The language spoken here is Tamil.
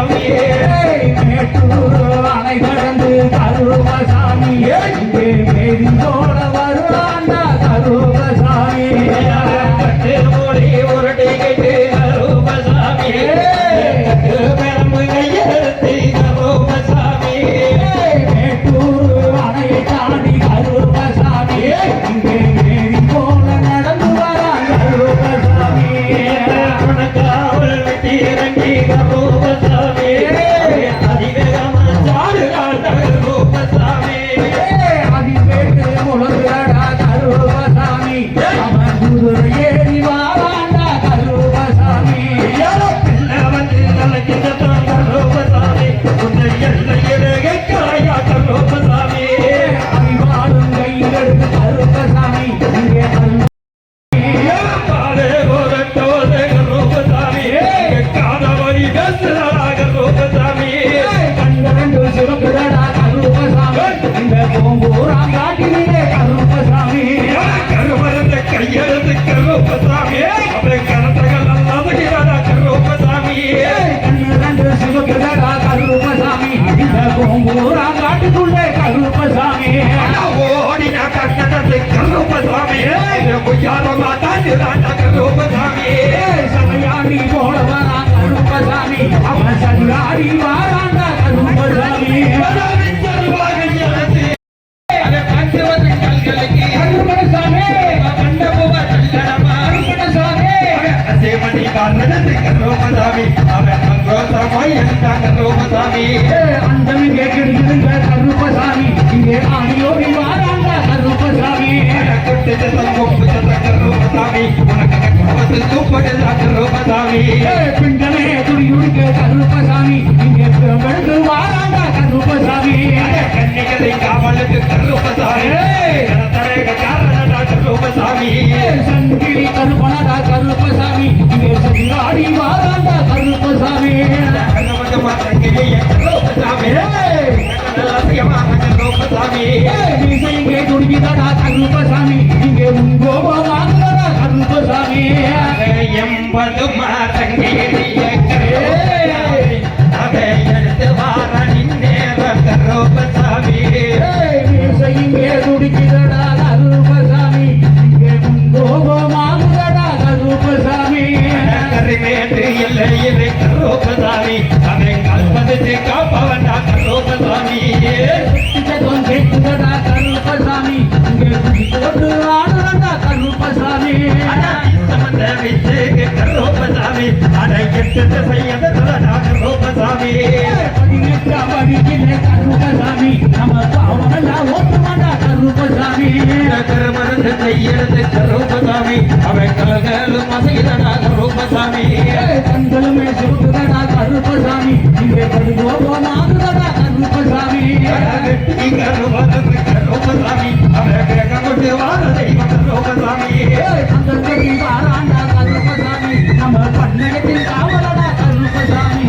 கருப்பசாமியே அணை கடந்து கருப்பசாமி அவன் લો પતરા મે અપે அந்தமி கேட்கிடுங்க கருப்பசாமி. இங்கே ஆடியோடி வாராண்டா கருப்பசாமி. பிண்டனே துடியுடிக்க கருப்பசாமி இங்கே பெருமெடுத்து வாராண்டா கருப்பசாமி சங்கிலி கருப்பனடா இங்கே சித்தம் கருப்பசாமி இங்கே குடி போட்டு ஆடுறடா கருப்பசாமி சமந்த விச்சு அதை எட்டு செய்யதா கரோபசாமி பதினெட்டாம் படிக்கிற கருப்பசாமி நம்ம பாவமெல்லாம் ஓட்டுமாடா கருப்பசாமி கருமருந்து அவன் கலகலும் அசைதடா கரோபசாமி கண்களுமே சுருக்குதடா கருப்பசாமி இங்கே படுகோபம் கருப்பசாமி நம்ம பன்னகத்தில் காவலடா கருப்பசாமி